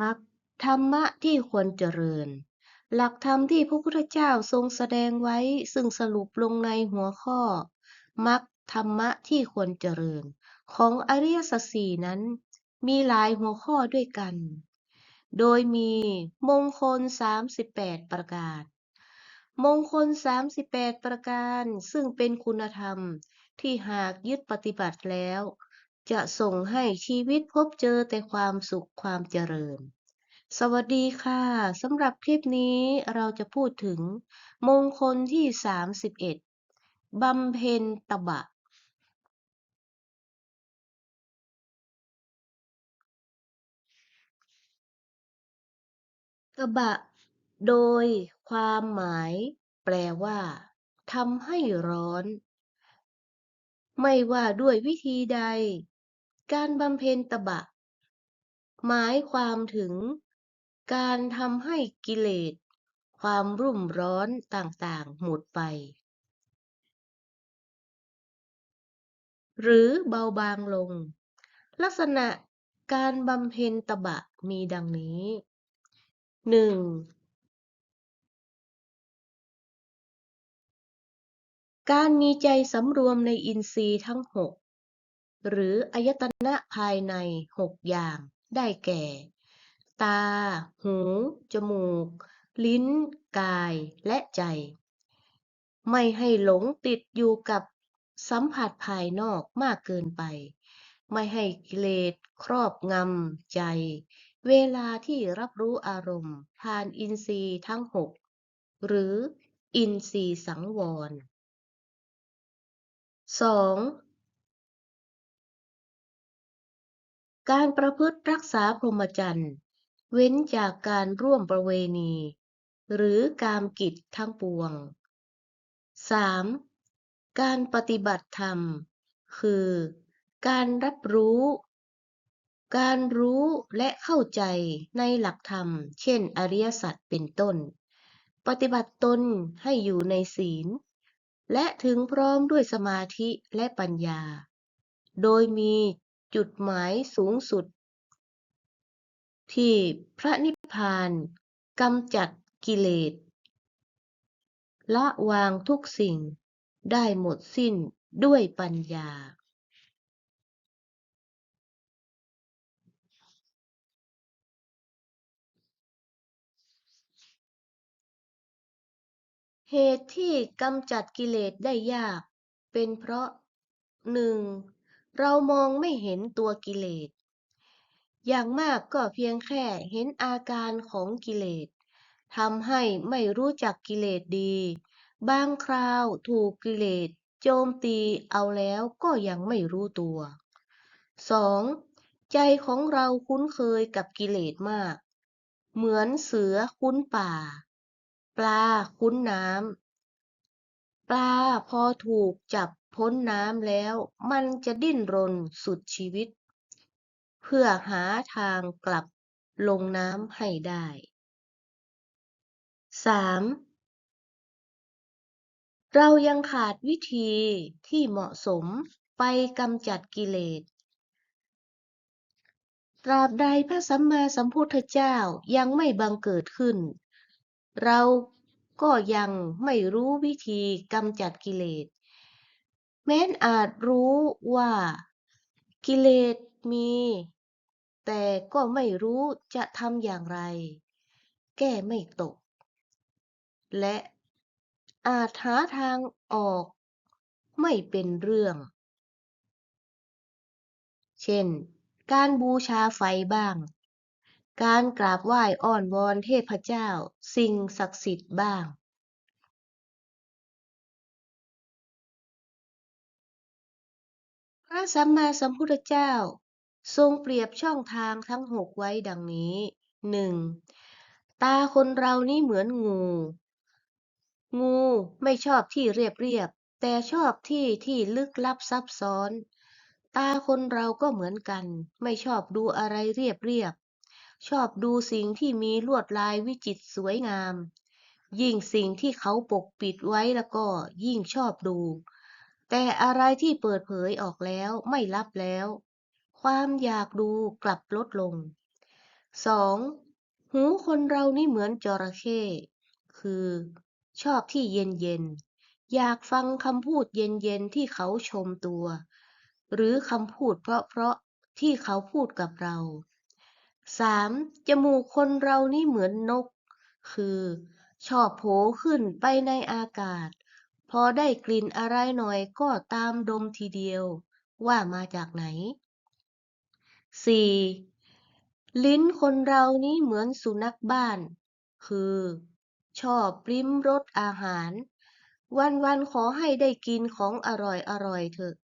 มรรคธรรมะที่ควรเจริญ หลักธรรมที่พระพุทธเจ้าทรงแสดงไว้ซึ่งสรุปลงในหัวข้อมรรคธรรมะที่ควรเจริญ ของอริยสัจสี่นั้น มีหลายหัวข้อด้วยกัน โดยมีมงคล 38 ประการมงคล 38 ประการซึ่งเป็นคุณธรรมที่หากยึดปฏิบัติแล้ว จะส่งให้ชีวิตพบเจอแต่ความสุขความเจริญ สวัสดีค่ะสำหรับคลิปนี้เราจะพูดถึง มงคลที่ 31บำเพ็ญตบะ ตบะ โดยความหมายแปลว่าทำให้ร้อน ไม่ว่าด้วยวิธีใด การบำเพ็ญตบะ หมายความถึงการทำให้กิเลส ความรุ่มร้อนต่างๆ หมดไป หรือเบาบางลง ลักษณะการบำเพ็ญตบะมีดังนี้หนึ่งการมีใจสำรวมในอินทรีย์ทั้งหก หรืออายตนะภายในหกอย่าง ได้แก่ ตา หู จมูก ลิ้น กายและใจ ไม่ให้หลงติดอยู่กับสัมผัสภายนอกมากเกินไป ไม่ให้กิเลสครอบงำใจ เวลาที่รับรู้อารมณ์ ทานอินทรีย์ทั้งหกหรืออินทรีย์สังวร 2. การประพฤติรักษาพรหมจรรย์ เว้นจากการร่วมประเวณี หรือกามกิจทั้งปวง 3. การปฏิบัติธรรม คือ การรับรู้ การรู้และเข้าใจในหลักธรรม เช่น อริยสัจเป็นต้น ปฏิบัติตนให้อยู่ในศีล และถึงพร้อมด้วยสมาธิและปัญญา โดยมี จุดหมายสูงสุด ที่พระนิพพานกำจัดกิเลสละวางทุกสิ่งได้หมดสิ้นด้วยปัญญา เหตุที่กำจัดกิเลสได้ยาก เป็นเพราะ 1. เรามองไม่เห็นตัวกิเลส อย่างมากก็เพียงแค่เห็นอาการของกิเลสทำให้ไม่รู้จักกิเลสดี บางคราวถูกกิเลสโจมตีเอาแล้วก็ยังไม่รู้ตัว 2. ใจของเราคุ้นเคยกับกิเลสมาก เหมือนเสือคุ้นป่า ปลาคุ้นน้ำปลาพอถูกจับ พ้นน้ำแล้ว มันจะดิ้นรนสุดชีวิต เพื่อหาทางกลับลงน้ำให้ได้ 3. เรายังขาดวิธีที่เหมาะสมไปกำจัดกิเลสตราบใดพระสัมมาสัมพุทธเจ้ายังไม่บังเกิดขึ้น เราก็ยังไม่รู้วิธีกำจัดกิเลส แม้นอาจรู้ว่ากิเลสมี แต่ก็ไม่รู้จะทำอย่างไร แก้ไม่ตก และอาจหาทางออกไม่เป็นเรื่อง เช่น การบูชาไฟบ้าง การกราบไหว้อ้อนวอนเทพเจ้า สิ่งศักดิ์สิทธิ์บ้าง ระสัมมาสัมพุทธเจ้า ทรงเปรียบช่องทางทั้งหกไว้ดังนี้หนึ่งตาคนเรานี่เหมือนงู งูไม่ชอบที่เรียบเรียบ แต่ชอบที่ที่ลึกลับซับซ้อน ตาคนเราก็เหมือนกัน ไม่ชอบดูอะไรเรียบเรียบ ชอบดูสิ่งที่มีลวดลายวิจิตรสวยงาม ยิ่งสิ่งที่เขาปกปิดไว้แล้วก็ยิ่งชอบดู แต่อะไรที่เปิดเผยออกแล้วไม่ลับแล้ว ความอยากดูกลับลดลงสองหูคนเรานี่เหมือนจระเข้คือ ชอบที่เย็นเย็นๆอยากฟังคำพูดเย็นเย็นๆที่เขาชมตัว หรือคำพูดเพราะๆที่เขาพูดกับเราสามจมูกคนเรานี่เหมือนนก คือ ชอบโผขึ้นไปในอากาศ อได้กลิ่นอะไรหน่อยก็ตามดมทีเดียว ว่ามาจากไหนสี่ลิ้นคนเรานี่เหมือนสุนัขบ้าน คือ ชอบลิ้มรสอาหาร วันๆขอให้ได้กินของอร่อยอร่อยเถอะ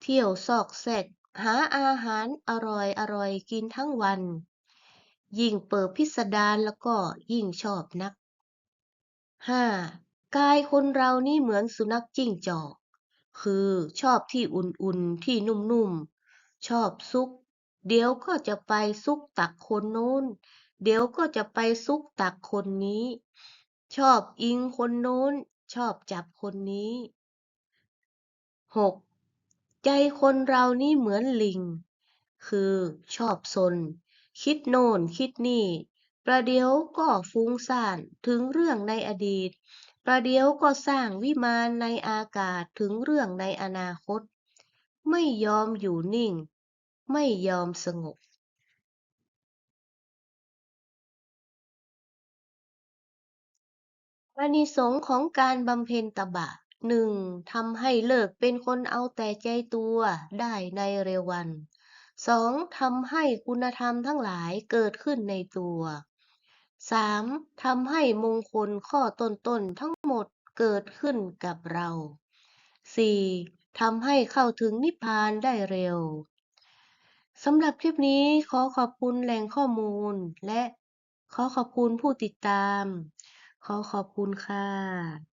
เที่ยวซอกแซกหาอาหารอร่อยอร่อยกินทั้งวัน ยิ่งเปิดพิสดารแล้วก็ยิ่งชอบนักห้า กายคนเรานี่เหมือนสุนัขจิ้งจอก คือชอบที่อุ่นๆ ที่นุ่มๆ ชอบซุก เดี๋ยวก็จะไปซุกตักคนโน้น เดี๋ยวก็จะไปซุกตักคนนี้ ชอบอิงคนโน้น ชอบจับคนนี้หกใจคนเรานี่เหมือนลิง คือชอบซนคิดโน่นคิดนี่ ประเดี๋ยวก็ฟุ้งซ่านถึงเรื่องในอดีต ประเดี๋ยวก็สร้างวิมานในอากาศถึงเรื่องในอนาคต ไม่ยอมอยู่นิ่ง ไม่ยอมสงบอานิสงส์ของการบำเพ็ญตบะหนึ่งทำให้เลิกเป็นคนเอาแต่ใจตัวได้ในเร็ววันสองทำให้คุณธรรมทั้งหลายเกิดขึ้นในตัว สามทำให้มงคลข้อต้นๆทั้งหมดเกิดขึ้นกับเราสี่ทำให้เข้าถึงนิพพานได้เร็ว สำหรับคลิปนี้ขอขอบคุณแหล่งข้อมูล และขอขอบคุณผู้ติดตาม ขอขอบคุณค่ะ